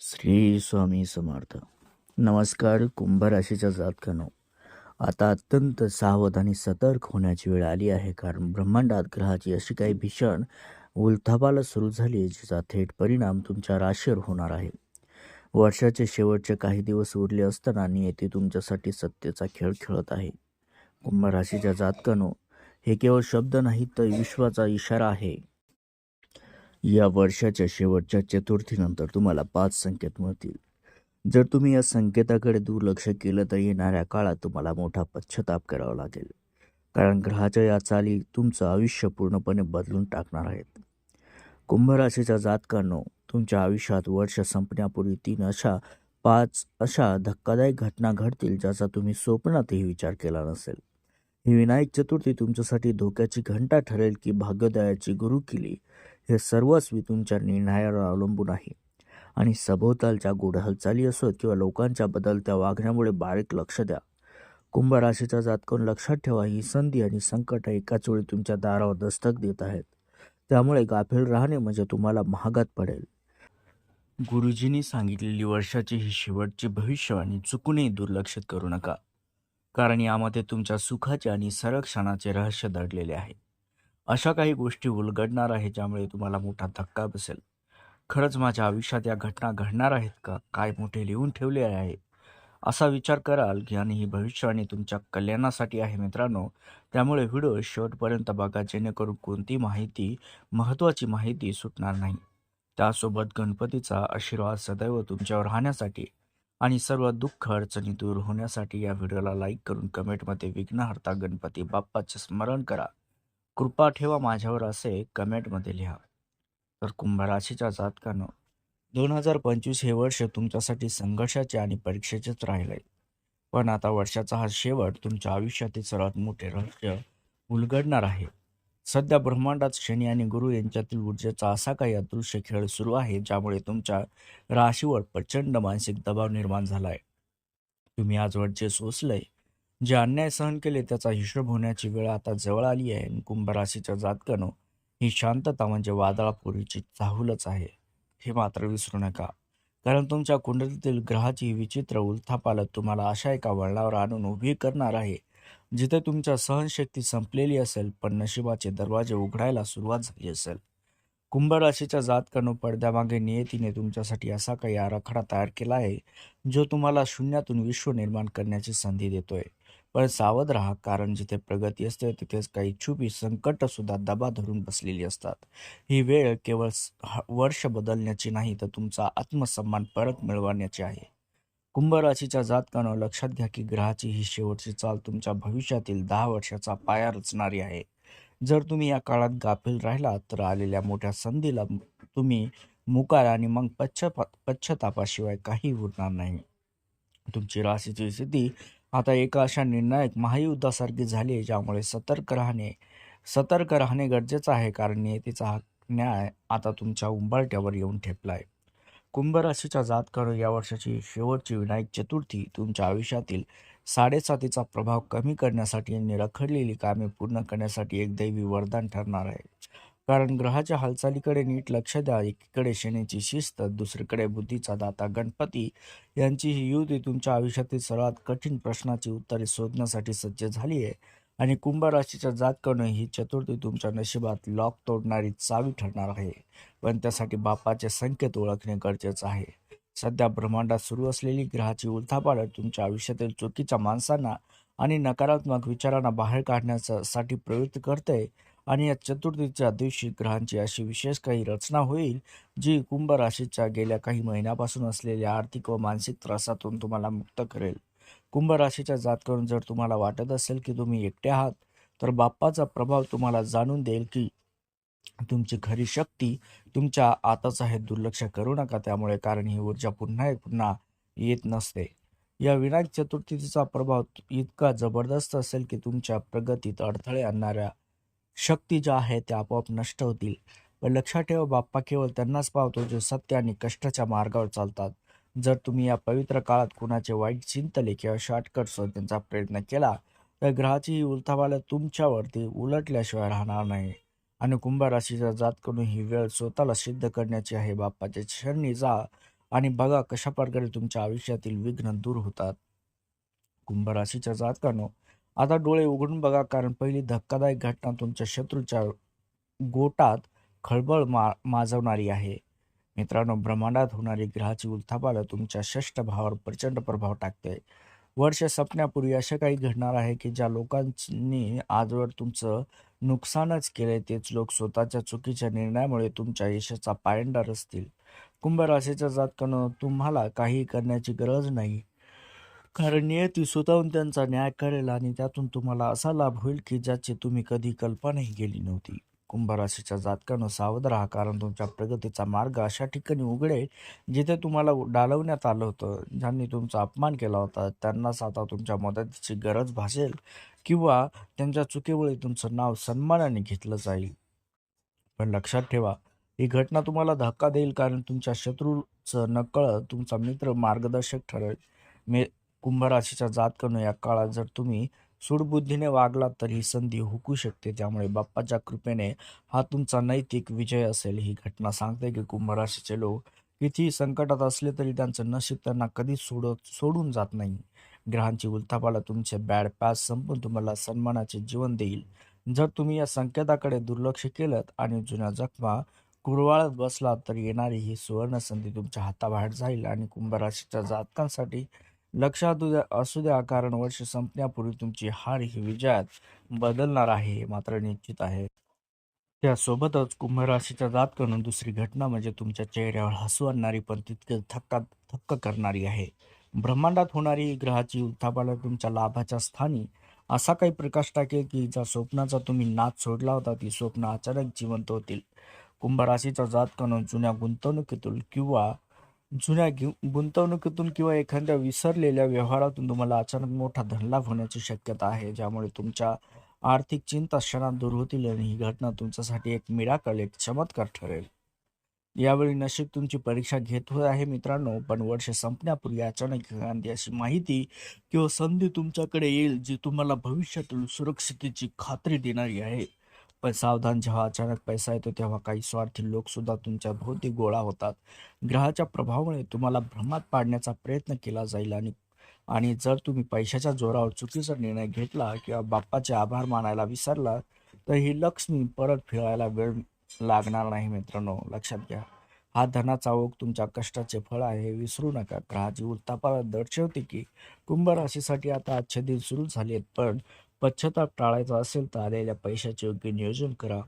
श्री स्वामी समर्थ. नमस्कार कुंभ राशीच्या जातकानो. आता अत्यंत सावध आणि सतर्क होण्याची वेळ आली आहे कारण ब्रह्मांडात ग्रहाची अशी काही भीषण उलथापाला सुरू झाली आहे, जिचा थेट परिणाम तुमच्या राशीवर होणार आहे. वर्षाचे शेवटचे काही दिवस उरले असताना येथे तुमच्यासाठी सत्तेचा खेळ खेळत आहे. कुंभ राशीच्या जातकानो हे केवळ शब्द नाही तर विश्वाचा इशारा आहे. या वर्षाच्या शेवटच्या चतुर्थीनंतर तुम्हाला पाच संकेत मिळतील. जर तुम्ही या संकेताकडे दुर्लक्ष केलं तर येणाऱ्या काळात तुम्हाला मोठा पश्चाताप करावा लागेल. कारण ग्रहाच्या या चाली तुमचं आयुष्य पूर्णपणे बदलून टाकणार आहेत. कुंभ राशीच्या जातकांनो तुमच्या आयुष्यात वर्ष संपण्यापूर्वी तीन अशा पाच अशा धक्कादायक घटना घडतील ज्याचा तुम्ही स्वप्नातही विचार केला नसेल. ही विनायक चतुर्थी तुमच्यासाठी धोक्याची घंटा ठरेल की भाग्योदयाची गुरुकिली हे सर्वस्वी तुमच्या निर्णयावर अवलंबून आहे. आणि सभोवतालच्या गूढ हालचाली असोत किंवा लोकांच्या बदलत्या वागण्यामुळे बारीक लक्ष द्या. कुंभ राशीचा जातकोन लक्षात ठेवा ही संधी आणि संकट एकाच वेळी तुमच्या दारावर दस्तक देत आहेत. त्यामुळे गाफील राहणे म्हणजे तुम्हाला महागात पडेल. गुरुजींनी सांगितलेली वर्षाची ही शेवटची भविष्यवाणी चुकूनही दुर्लक्षित करू नका. कारण यामध्ये तुमच्या सुखाचे आणि संरक्षणाचे रहस्य दडलेले आहे. अशा काही गोष्टी उलगडणार आहे ज्यामुळे तुम्हाला मोठा धक्का बसेल. खरंच माझ्या आयुष्यात या घटना घडणार आहेत का? काय मोठे लिहून ठेवले आहे? असा विचार कराल की आणि ही भविष्यवाणी तुमच्या कल्याणासाठी आहे मित्रांनो. त्यामुळे व्हिडिओ शेवटपर्यंत बघा जेणेकरून कोणती माहिती महत्त्वाची माहिती सुटणार नाही. त्यासोबत गणपतीचा आशीर्वाद सदैव तुमच्यावर राहण्यासाठी आणि सर्व दुःख अडचणी दूर होण्यासाठी या व्हिडिओला लाईक करून कमेंटमध्ये विघ्नहर्ता गणपती बाप्पाचे स्मरण करा. कृपा ठेवा माझ्यावर असे कमेंटमध्ये लिहा. तर कुंभ राशीच्या जातकानं दोन हजार पंचवीस हे वर्ष तुमच्यासाठी संघर्षाचे आणि परीक्षेचेच राहिले. पण आता वर्षाचा हा शेवट तुमच्या आयुष्यातील सर्वात मोठे रहस्य उलगडणार आहे. सध्या ब्रह्मांडात शनी आणि गुरु यांच्यातील ऊर्जेचा असा काही अदृश्य खेळ सुरू आहे ज्यामुळे तुमच्या राशीवर प्रचंड मानसिक दबाव निर्माण झाला आहे तुम्ही आजवर जे सोसलंय. जे अन्याय सहन केले त्याचा हिशोब होण्याची वेळ आता जवळ आली आहे कुंभ राशीच्या जातकानं ही शांतता म्हणजे वादळापूर्वीची चाहूलच आहे. हे मात्र विसरू नका. कारण तुमच्या कुंडलीतील ग्रहाची विचित्र उलथापालत तुम्हाला अशा एका वळणावर आणून उभी करणार आहे जिथे तुमच्या सहनशक्ती संपलेली असेल पण नशिबाचे दरवाजे उघडायला सुरुवात झाली असेल. कुंभ राशीच्या जातकानं पडद्यामागे नियतीने तुमच्यासाठी असा काही आराखडा तयार केला आहे जो तुम्हाला शून्यातून विश्व निर्माण करण्याची संधी देतोय. पण सावध राहा कारण जिथे प्रगती असते तिथेच काही छुपी संकट सुद्धा दबा धरून बसलेली असतात. ही वेळ केवळ वर्ष बदलण्याची नाही तर तुमचा आत्मसन्मान परत मिळवण्याची आहे. कुंभ राशीच्या जातकानं लक्षात घ्या की ग्रहाची ही शेवटची चाल तुमच्या भविष्यातील दहा वर्षाचा पाया रचणारी आहे. जर तुम्ही या काळात गाफील राहिलात तर आलेल्या मोठ्या संधीला तुम्ही मुकाल आणि मग पश्चापा पच्छतापाशिवाय काही उरणार नाही. तुमची राशीची स्थिती आता एका अशा निर्णायक महायुद्धासारखी झाली आहे ज्यामुळे सतर्क राहणे सतर्क राहणे गरजेचं आहे कारण नियतीचा हा न्याय आता तुमच्या उंबरट्यावर येऊन ठेपला आहे कुंभ राशीच्या जातकानं या वर्षाची शेवटची विनायक चतुर्थी तुमच्या आयुष्यातील साडेसातीचा प्रभाव कमी करण्यासाठी आणि रखडलेली कामे पूर्ण करण्यासाठी एक दैवी वरदान ठरणार आहे. कारण ग्रहाच्या हालचालीकडे नीट लक्ष द्या एकीकडे शनीची शिस्त दुसरीकडे बुद्धीचा दाता गणपती. यांची ही युती तुमच्या आयुष्यातील सर्वात कठीण प्रश्नाची उत्तरे शोधण्यासाठी सज्ज झाली आहे आणि कुंभ राशीच्या जातकानं ही चतुर्थी तुमच्या नशिबात लॉक तोडणारी चावी ठरणार आहे. पण त्यासाठी बापाचे संकेत ओळखणे गरजेचं आहे. सध्या ब्रह्मांडात सुरू असलेली ग्रहाची उलथापालट तुमच्या आयुष्यातील चुकीच्या माणसांना आणि नकारात्मक विचारांना बाहेर काढण्यासाठी प्रवृत्त करते. आणि या चतुर्थीच्या दिवशी ग्रहांची अशी विशेष काही रचना होईल जी कुंभ राशीच्या गेल्या काही महिन्यापासून असलेल्या आर्थिक व मानसिक त्रासातून तुम्हाला मुक्त करेल. कुंभ राशीच्या जातकरून जर तुम्हाला वाटत असेल की तुम्ही एकटे आहात तर बाप्पाचा प्रभाव तुम्हाला जाणून देईल की तुमची खरी शक्ती तुमच्या आताच आहे दुर्लक्ष करू नका त्यामुळे कारण ही ऊर्जा पुन्हा एक पुन्हा येत नसते. या विनायक चतुर्थीचा प्रभाव इतका जबरदस्त असेल की तुमच्या प्रगतीत अडथळे आणणाऱ्या शक्ती ज्या आहेत त्या आपोआप नष्ट होतील. पण लक्षात ठेवा बाप्पा केवळ त्यांनाच पावतो जे सत्य आणि कष्टाच्या मार्गावर चालतात. जर तुम्ही या पवित्र काळात कुणाचे वाईट चिंतले किंवा शॉर्टकट शोधण्याचा प्रयत्न केला तर ग्रहाची ही उलथापालट तुमच्यावरती उलटल्याशिवाय राहणार नाही. आणि कुंभ राशीच्या जात करून ही वेळ स्वतःला सिद्ध करण्याची आहे. बाप्पाच्या शरणी जा आणि बघा कशा प्रकारे तुमच्या आयुष्यातील विघ्न दूर होतात. कुंभ राशीच्या जातकानो आता डोळे उघडून बघा कारण पहिली धक्कादायक घटना तुमच्या शत्रूच्या गोटात खळबळ मा माजवणारी आहे. मित्रांनो ब्रह्मांडात होणारी ग्रहाची उलथापालट तुमच्या षष्ठ भावावर प्रचंड प्रभाव टाकते. वर्ष संपण्यापूर्वी असे काही घडणार आहे की ज्या लोकांनी आजवर तुमचं नुकसानच केले तेच लोक स्वतःच्या चुकीच्या निर्णयामुळे तुमच्या यशाचा पायंडा रचतील. कुंभ राशीच्या जातकानं तुम्हाला काही करण्याची गरज नाही. कारण नियती स्वतःहून त्यांचा न्याय करेल आणि त्यातून तुम्हाला असा लाभ होईल की ज्याची तुम्ही कधी कल्पनाही केली नव्हती. कुंभ राशीच्या जातकानं सावध राहा कारण तुमच्या प्रगतीचा मार्ग अशा ठिकाणी उघडेल जिथे तुम्हाला डालवण्यात आलं होतं. ज्यांनी तुमचा अपमान केला होता त्यांनाच आता तुमच्या मदतीची गरज भासेल किंवा त्यांच्या चुकीमुळे तुमचं नाव सन्मानाने घेतलं जाईल. पण लक्षात ठेवा ही घटना तुम्हाला धक्का देईल कारण तुमच्या शत्रूचं नकळत तुमचा मित्र मार्गदर्शक ठरेल. मे कुंभ राशीच्या जातकनं या काळात जर तुम्ही सुडबुद्धीने वागलात तर ही संधी हुकू शकते. त्यामुळे बाप्पाच्या कृपेने हा तुमचा नैतिक विजय असेल. ही घटना सांगते की कुंभ राशीचे लोक कितीही संकटात असले तरी त्यांचं नशीब त्यांना कधीच सोडत सोडून जात नाही. ग्रहांची उलथापाला तुमचे बॅड पॅस संपून तुम्हाला सन्मानाचे जीवन देईल. जर तुम्ही या संकेताकडे दुर्लक्ष केलं आणि जुन्या जखमा कुरवाळत बसला तर येणारी ही सुवर्ण संधी तुमच्या हाताबाहेर जाईल आणि कुंभ राशीच्या जातकांसाठी लक्षात उद्या असू द्या कारण वर्ष संपण्यापूर्वी तुमची हार ही विजयात बदलणार आहे हे मात्र निश्चित आहे. त्यासोबतच कुंभ राशीच्या करून दुसरी घटना म्हणजे तुमच्या चेहऱ्यावर हसू आणणारी पण तितकेच थक्का थक्क करणारी आहे. ब्रह्मांडात होणारी ग्रहाची उत्थापाला तुमच्या लाभाच्या स्थानी असा काही प्रकाश टाकेल की ज्या स्वप्नाचा तुम्ही नाद सोडला होता ती स्वप्न अचानक जिवंत होतील. कुंभ राशीचा करून जुन्या गुंतवणुकीतून किंवा जुन्या गुंतवणुकीतून किंवा एखाद्या विसरलेल्या व्यवहारातून तुम्हाला अचानक मोठा धनलाभ होण्याची शक्यता आहे ज्यामुळे तुमच्या आर्थिक चिंता क्षणात दूर होतील आणि ही घटना तुमच्यासाठी एक मिराकल एक चमत्कार ठरेल. यावेळी नशीब तुमची परीक्षा घेत होत आहे मित्रांनो पण वर्ष संपण्यापूर्वी अचानक एखादी अशी माहिती किंवा संधी तुमच्याकडे येईल जी तुम्हाला भविष्यातील सुरक्षितेची खात्री देणारी आहे. पण सावधान जेव्हा अचानक पैसा येतो तेव्हा काही स्वार्थी लोक सुद्धा तुमच्या भोवती गोळा होतात. ग्रहाच्या प्रभावामुळे तुम्हाला भ्रमात पाडण्याचा प्रयत्न केला जाईल आणि आणि जर तुम्ही पैशाच्या जोरावर चुकीचा निर्णय घेतला किंवा बाप्पाचे आभार मानायला विसरला तर ही लक्ष्मी परत फिरायला वेळ लागणार नाही मित्रांनो. लक्षात घ्या. हा धनाचा ओघ तुमच्या कष्टाचे फळ आहे विसरू नका. ग्रहाची उत्तापाला दर्शवते की कुंभ राशीसाठी आता आजचे दिन सुरू झाले आहेत पण पश्चाताप टाळायचा असेल तर आलेल्या पैशाचे योग्य नियोजन करा.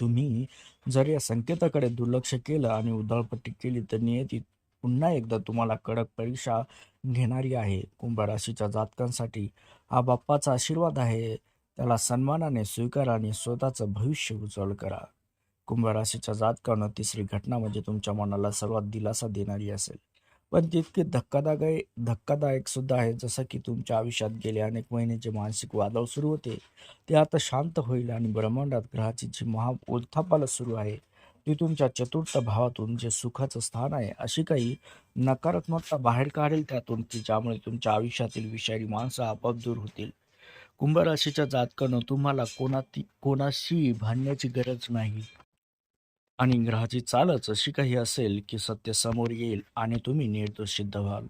तुम्ही जर या संकेताकडे दुर्लक्ष केलं आणि उधळपट्टी केली तर नियतीत पुन्हा एकदा तुम्हाला कडक परीक्षा घेणारी आहे. कुंभ राशीच्या जातकांसाठी हा बाप्पाचा आशीर्वाद आहे. त्याला सन्मानाने स्वीकारा आणि स्वतःचं भविष्य उज्ज्वल करा. कुंभ राशीच्या जातकानं तिसरी घटना म्हणजे तुमच्या मनाला सर्वात दिलासा देणारी असेल. पण तितके धक्कादायक धक्कादायक सुद्धा आहे जसं की तुमच्या आयुष्यात गेले अनेक महिने जे मानसिक वादळ सुरू होते ते आता शांत होईल आणि ब्रह्मांडात ग्रहाची जी महा उलथापाला सुरू आहे ती तुमच्या चतुर्थ भावातून जे सुखाचं स्थान आहे अशी काही नकारात्मकता बाहेर काढेल त्यातून की ज्यामुळे तुमच्या आयुष्यातील विषारी माणसं आपोआप दूर होतील? कुंभ राशीच्या जातकानं तुम्हाला कोणाती कोणाशी भांडण्याची गरज नाही. आणि ग्रहाची चालच अशी काही असेल की सत्य समोर येईल आणि तुम्ही निर्दोष सिद्ध व्हाल.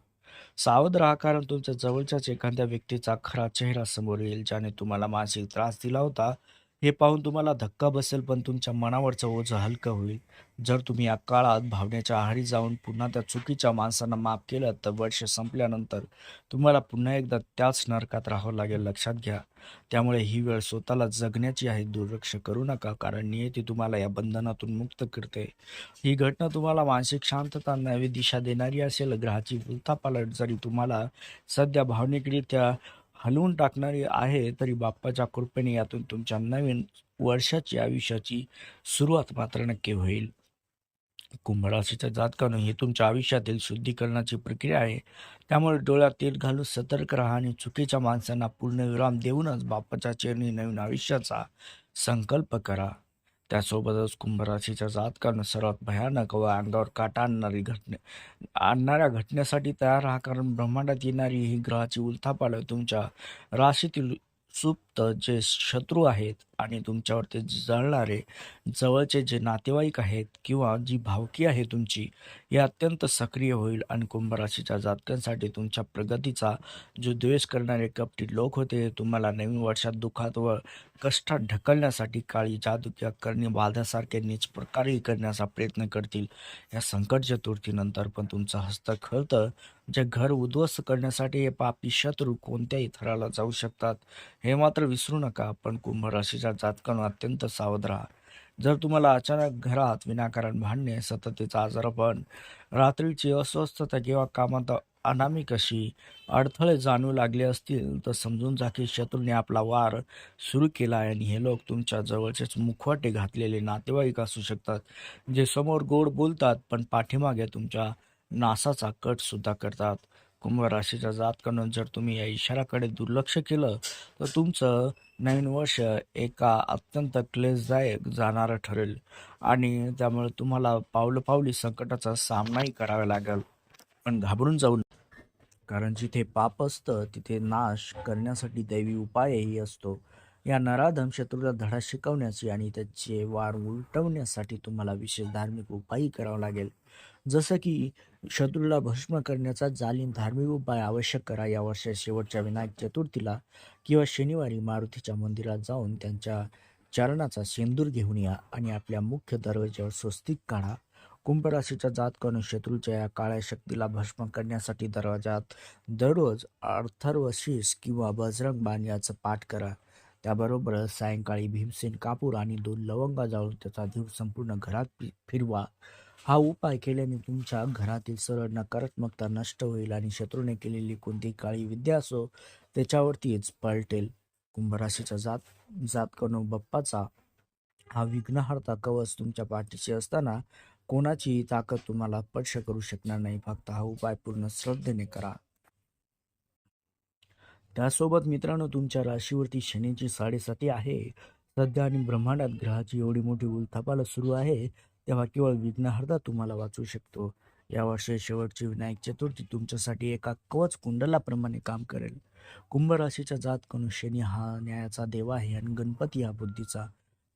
सावध राहा कारण तुमच्या जवळच्याच एखाद्या व्यक्तीचा खरा चेहरा समोर येईल ज्याने तुम्हाला मानसिक त्रास दिला होता हे पाहून तुम्हाला धक्का बसेल पण तुमच्या मनावरचं ओझं हलकं होईल. जर तुम्ही या काळात भावनेच्या आहारी जाऊन पुन्हा त्या चुकीच्या माणसांना माफ केलं तर वर्ष संपल्यानंतर तुम्हाला पुन्हा एकदा त्याच नरकात राहावं लागेल लक्षात घ्या. त्यामुळे ही वेळ स्वतःला जगण्याची आहे दुर्लक्ष करू नका कारण नियती तुम्हाला या बंधनातून मुक्त करते. ही घटना तुम्हाला मानसिक शांतता नवी दिशा देणारी असेल ग्रहाची उलथापालट जरी तुम्हाला सध्या भावनिकरित्या हलवून टाकणारी आहे तरी बाप्पाच्या कृपेने यातून तुमच्या नवीन वर्षाची आयुष्याची सुरुवात मात्र नक्की होईल. कुंभ राशीच्या जातकानं ही तुमच्या आयुष्यातील शुद्धीकरणाची प्रक्रिया आहे. त्यामुळे डोळ्यात तेल घालून सतर्क राहा आणि चुकीच्या माणसांना पूर्णविराम देऊनच बाप्पाच्या चेरणी नवीन आयुष्याचा संकल्प करा. त्यासोबतच कुंभ राशीच्या जातकानं सर्वात भयानक व अंगावर काटा आणणारी घटने आणणाऱ्या घटनेसाठी तयार राहा. कारण ब्रह्मांडात येणारी ही ग्रहाची उलथापालट तुमच्या राशीतील सुप्त जे शत्रू आहेत आणि तुमच्यावरती जळणारे जवळचे जे नातेवाईक आहेत किंवा जी भावकी आहे तुमची ही अत्यंत सक्रिय होईल आणि कुंभराशीच्या जातकांसाठी तुमच्या प्रगतीचा जो द्वेष करणारे कपटी लोक होते तुम्हाला नवीन वर्षात दुःखात व कष्टात ढकलण्यासाठी काळी जादू किंवा करणी बाधासारखे नीच करण्याचा प्रयत्न करतील. या संकट चतुर्थीनंतर पण तुमचं हस्त खळतं जे घर उद्ध्वस्त करण्यासाठी हे पापी शत्रू कोणत्याही थराला जाऊ शकतात हे मात्र विसरू नका. पण कुंभ राशीच्या जातकांना अत्यंत सावध राहा. जर तुम्हाला अचानक घरात विनाकारण भांडणे सततेचा आजारपण रात्रीची अस्वस्थता किंवा कामात अनामिक अशी अडथळे जाणू लागले असतील तर समजून जा की शत्रूने आपला वार सुरू केला आहे आणि हे लोक तुमच्या जवळचेच मुखवाटे घातलेले नातेवाईक असू शकतात जे समोर गोड बोलतात पण पाठीमागे तुमच्या नासाचा कट सुद्धा करतात. कुंभ राशीच्या जातकडून जर तुम्ही या इशाराकडे दुर्लक्ष केलं तर तुमचं नवीन वर्ष एका अत्यंत क्लेशदायक जाणारं ठरेल. आणि त्यामुळे तुम्हाला पावलं पावली संकटाचा सामनाही करावा लागेल. पण घाबरून जाऊ कारण जिथे पाप असतं तिथे नाश करण्यासाठी दैवी उपायही असतो. या नराधम शत्रूला धडा शिकवण्याची आणि त्याचे वार उलटवण्यासाठी तुम्हाला विशेष धार्मिक उपायही करावा लागेल. जसं की शत्रूला भस्म करण्याचा जालीम धार्मिक उपाय आवश्यक करा. या वर्षात शेवटच्या विनायक चतुर्थीला किंवा शनिवारी मारुतीच्या मंदिरात जाऊन त्यांच्या चरणाचा सेंदूर घेऊन या आणि आपल्या मुख्य दरवाज्यावर स्वस्तिक काढा. कुंभ जात करून शत्रूच्या या काळ्या शक्तीला भस्म करण्यासाठी दरवाजात दररोज अर्थर्वशीष किंवा बजरंग बाण याचं पाठ करा. त्याबरोबरच सायंकाळी भीमसेन कापूर आणि दोन लवंगा जाळून त्याचा धीव संपूर्ण घरात फिरवा. हा उपाय केल्याने तुमच्या घरातील सरळ नकारात्मकता नष्ट होईल आणि शत्रूने केलेली कोणतीही काळी विद्या असो त्याच्यावरतीच पलटेल. कुंभराशीचा जात जातकनो बाप्पाचा हा विघ्नहर्ता कवच तुमच्या पाठीशी असताना कोणाचीही ताकद तुम्हाला स्पर्श करू शकणार नाही. फक्त हा उपाय पूर्ण श्रद्धेने करा. त्यासोबत मित्रांनो तुमच्या राशीवरती शनीची साडेसाती आहे. सध्या आणि ब्रह्मांडात ग्रहाची एवढी मोठी उलथापाला सुरू आहे. तेव्हा केवळ विघ्नहर्ता तुम्हाला वाचू शकतो. या वर्षी शेवटची विनायक चतुर्थी तुमच्यासाठी एका कवच कुंडलाप्रमाणे काम करेल. कुंभ राशीच्या जातकनु शनी हा न्यायाचा देव आहे आणि गणपती हा बुद्धीचा.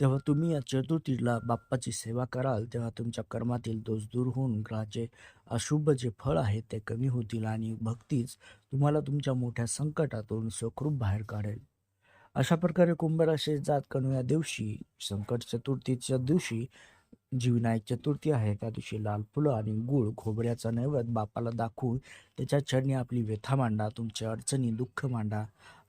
तेव्हा तुम्ही या चतुर्थीला बाप्पाची सेवा कराल तेव्हा तुमच्या कर्मातील दोष दूर होऊन ग्रहाचे अशुभ जे फळ आहे ते कमी होतील आणि भक्तीच तुम्हाला तुमच्या मोठ्या संकटातून सुखरूप बाहेर काढेल. अशा प्रकारे कुंभ राशी जातकनु या दिवशी संकट चतुर्थीच्या दिवशी जीवनायक चतुर्थी आहे. त्या दिवशी लाल फुलं आणि गुळ खोबऱ्याचा नैवेद्य बापाला दाखवून त्याच्या चरणी आपली व्यथा मांडा तुमच्या अडचणी दुःख मांडा.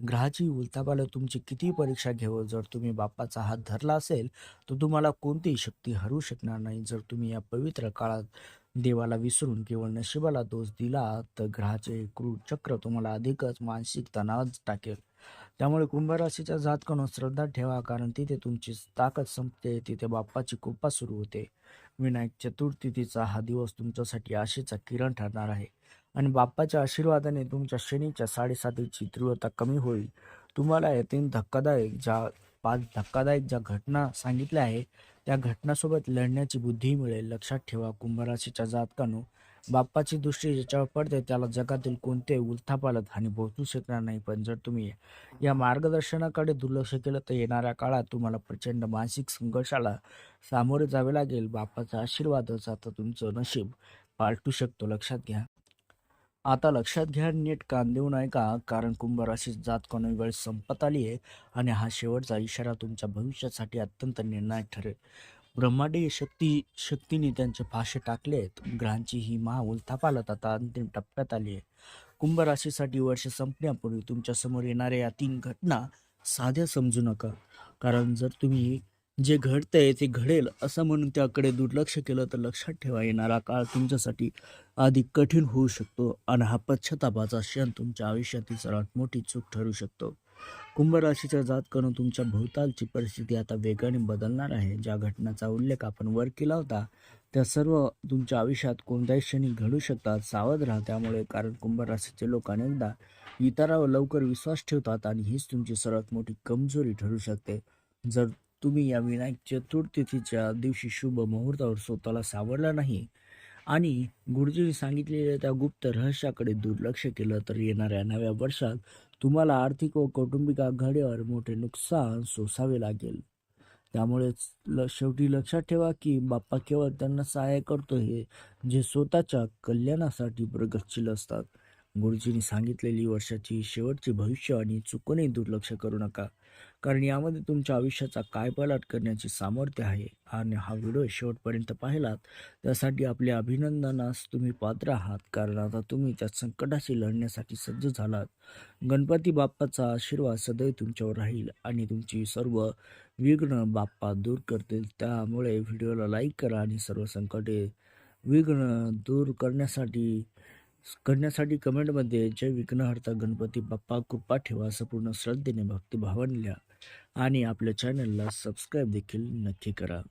ग्रहाची उलतापाला तुमची किती परीक्षा घेऊ जर तुम्ही बाप्पाचा हात धरला असेल तर तुम्हाला कोणतीही शक्ती हरू शकणार नाही. जर तुम्ही या पवित्र काळात देवाला विसरून केवळ नशिबाला दोष दिला तर ग्रहाचे क्रूर चक्र तुम्हाला अधिकच मानसिक तणाव टाकेल. त्यामुळे कुंभ राशीच्या जातकानं श्रद्धा ठेवा कारण तिथे तुमची ताकद संपते तिथे बाप्पाची कृपा सुरू होते. विनायक चतुर्थीचा हा दिवस तुमच्यासाठी आशेचा किरण ठरणार आहे. आणि बाप्पाच्या आशीर्वादाने तुमच्या शनीच्या साडेसातीची तीव्रता कमी होईल. तुम्हाला यातील धक्कादायक ज्या पाच धक्कादायक ज्या घटना सांगितल्या आहे त्या घटनासोबत लढण्याची बुद्धी मिळेल. लक्षात ठेवा कुंभराशीच्या जातकानं बाप्पाची दृष्टी ज्याच्यावर पडते त्याला जगातील कोणते उलथापालत हानी पोहोचू शकणार नाही. पण जर तुम्ही या मार्गदर्शनाकडे दुर्लक्ष केलं तर येणाऱ्या काळात तुम्हाला प्रचंड मानसिक संघर्षाला सामोरे जावे लागेल. बाप्पाचा आशीर्वादच आता तुमचं नशीब पालटू शकतो. लक्षात घ्या. आता लक्षात घ्या नीट कान देऊ नये का? कारण कुंभ राशीत जात कोणी वेळ संपत आली आहे आणि हा शेवटचा इशारा तुमच्या भविष्यासाठी अत्यंत निर्णायक ठरेल. ब्रह्माडी शक्ती शक्तीने त्यांचे फाशे टाकले आहेत. ग्रहांची ही महा उलथापालत आता अंतिम टप्प्यात आली आहे. कुंभ राशीसाठी वर्ष संपण्यापूर्वी तुमच्यासमोर येणाऱ्या या तीन घटना साध्या समजू नका. कारण जर तुम्ही जे घडतंय ते घडेल असं म्हणून त्याकडे दुर्लक्ष केलं तर लक्षात ठेवा येणारा काळ तुमच्यासाठी अधिक कठीण होऊ शकतो आणि हा पश्चातापाचा क्षण तुमच्या आयुष्यातील सर्वात मोठी चूक ठरू शकतो. कुंभ राशीच्या जातकानं तुमच्या भोवतालची परिस्थिती आता वेगाने बदलणार आहे. ज्या घटनाचा उल्लेख आपण वर केला होता त्या सर्व तुमच्या आयुष्यात कोणत्याही क्षणी घडू शकतात सावध राहा. त्यामुळे कारण कुंभ राशीचे लोक अनेकदा इतरावर लवकर विश्वास ठेवतात आणि हीच तुमची सर्वात मोठी कमजोरी ठरू शकते. जर तुम्ही या विनायक चतुर्थीच्या दिवशी शुभ मुहूर्तावर स्वतःला सावरला नाही आणि गुरुजींनी सांगितलेल्या त्या गुप्त रहस्याकडे दुर्लक्ष केलं तर येणाऱ्या नव्या वर्षात तुम्हाला आर्थिक व कौटुंबिक आघाडीवर मोठे नुकसान सोसावे लागेल. त्यामुळेच ल शेवटी लक्षात ठेवा की बाप्पा केवळ त्यांना सहाय्य करतो हे जे स्वतःच्या कल्याणासाठी प्रगतशील असतात. गुरुजींनी सांगितलेली वर्षाची शेवटची भविष्यवाणी चुकूनही दुर्लक्ष करू नका. कारण यामध्ये तुमच्या आयुष्याचा काय पलाट करण्याचे सामर्थ्य आहे आणि हा व्हिडिओ शेवटपर्यंत पाहिलात त्यासाठी आपल्या अभिनंदनास तुम्ही पात्र आहात. कारण आता तुम्ही त्या संकटाशी लढण्यासाठी सज्ज झालात. गणपती बाप्पाचा आशीर्वाद सदैव तुमच्यावर राहील आणि तुमची सर्व विघ्न बाप्पा दूर करतील. त्यामुळे व्हिडिओला लाईक करा आणि सर्व संकटे विघ्न दूर करण्यासाठी करण्यासाठी कमेंटमध्ये जय विघ्नहर्ता गणपती बाप्पा कृपा ठेवा असं पूर्ण श्रद्धेने भक्तिभावाने लिहा. आणि आपल्या चॅनलला सबस्क्राईब देखील नक्की करा.